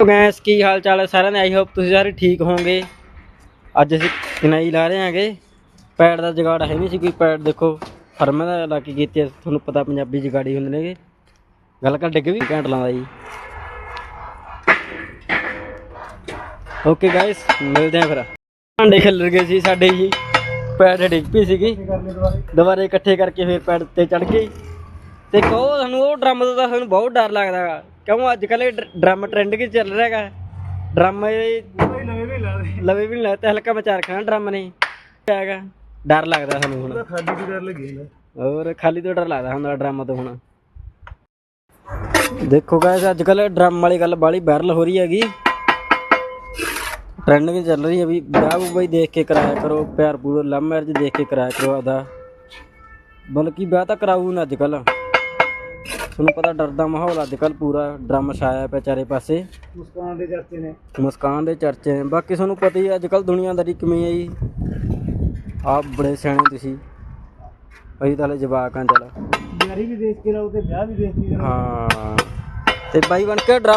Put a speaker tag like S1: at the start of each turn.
S1: Gas ਕੀ ਹਾਲ ਚਾਲ ਹੈ? ਸਾਰਿਆਂ ਦੇ ਆਈ ਹੋਪ ਤੁਸੀਂ ਸਾਰੇ ਠੀਕ ਹੋਵੋਗੇ। ਅੱਜ ਅਸੀਂ ਕਿਨਾਈ ਲਾ ਰਹੇ ਹਾਂਗੇ। ਪੈਡ ਦਾ ਜਗਾੜ ਹੈ ਨਹੀਂ ਸੀ ਕੋਈ ਪੈਡ ਦੇਖੋ, ਫਰਮੇ ਦਾ ਲਾ ਕੇ ਕੀਤੀ ਤੁਹਾਨੂੰ ਪਤਾ ਪੰਜਾਬੀ ਜਗਾੜੀ ਹੁੰਦੇ ਨੇਗੇ। ਗੱਲ ਕਰ, ਡਿੱਗ ਵੀ ਘੈਂਟ ਲਾਉਂਦਾ ਜੀ। ਓਕੇ ਗਾਇਸ ਮਿਲਦੇ ਹਾਂ ਫਿਰ। ਭਾਂਡੇ ਖਿਲਰ ਗਏ ਸੀ ਸਾਡੇ ਜੀ ਪੈਡ ਡਿੱਗ ਪਈ ਸੀਗੀ। ਦੁਬਾਰੇ ਇਕੱਠੇ ਕਰਕੇ ਫਿਰ ਪੈਡ ਤੇ ਚੜ ਗਏ। ਤੇ ਕਹੋ ਸਾਨੂੰ ਉਹ ਡਰਮ ਤੋਂ ਤਾਂ ਸਾਨੂੰ ਬਹੁਤ ਡਰ ਲੱਗਦਾ ਗਾ। ਕਿਉਂ ਅੱਜ ਕੱਲ੍ਹ ਇਹ ਡਰਮ ਟ੍ਰੈਂਡ ਕੀ ਚੱਲ ਰਿਹਾ ਹੈਗਾ ਡਰਮ ਇਹ ਲਵੇ ਵੀ ਨਹੀਂ ਲੱਗਦਾ ਹਲਕਾ ਮਚਾ ਰੱਖਣਾ ਡਰਮ ਨੇ। ਹੈਗਾ ਡਰ ਲੱਗਦਾ ਸਾਨੂੰ ਹੁਣ।
S2: ਖਾਲੀ ਦੀ ਲੱਗੀ
S1: ਹੋਰ ਖਾਲੀ ਤੋਂ ਡਰ ਲੱਗਦਾ ਹੁੰਦਾ ਡਰਮ ਤੋਂ ਹੁਣ। ਦੇਖੋ ਗਾਇਸ ਅੱਜ ਕੱਲ ਡਰਮ ਵਾਲੀ ਗੱਲ ਬਾਲੀ ਵਾਇਰਲ ਹੋ ਰਹੀ ਹੈਗੀ। ਟ੍ਰੈਂਡ ਵੀ ਚੱਲ ਰਹੀ ਹੈ ਵੀ ਵਿਆਹ ਬਈ ਦੇਖ ਕੇ ਕਰਾਇਆ ਕਰੋ ਪਿਆਰ ਪੂਰ ਲਵ ਮੈਰਿਜ ਦੇਖ ਕੇ ਕਰਾਇਆ ਕਰੋ ਆਦਾ ਬਲਕਿ ਵਿਆਹ ਤਾਂ ਕਰਾਊ ਨਾ ਅੱਜ ਕੱਲ ਤੁਹਾਨੂੰ ਪਤਾ ਡਰ ਦਾ ਮਾਹੌਲ ਅੱਜ ਕੱਲ ਪੂਰਾ ਡਰਮ ਛਾਇਆ ਪਿਆ ਚਾਰੇ ਪਾਸੇ।
S2: ਮੁਸਕਾਨ ਦੇ ਚਰਚੇ ਨੇ।
S1: ਮੁਸਕਾਨ ਦੇ ਚਰਚੇ ਨੇ। ਬਾਕੀ ਤੁਹਾਨੂੰ ਪਤਾ ਹੀ ਅੱਜ ਕੱਲ ਦੁਨੀਆਦਾਰੀ ਕਿਵੇਂ ਹੈ ਜੀ। ਆਪ ਬੜੇ ਸਿਆਣੇ ਤੁਸੀਂ। ਅਸੀਂ ਤਾਂ ਹਲੇ ਜਵਾਕਾਂ ਚੱਲ।
S2: ਯਾਰੀ ਵੀ ਦੇਖ ਕੇ ਰਹੋ ਤੇ ਵਿਆਹ ਵੀ ਦੇਖ ਕੇ ਰਹੋ।
S1: ਹਾਂ ਤੇ ਬਾਈ ਬਣ ਕੇ ਡਰਾ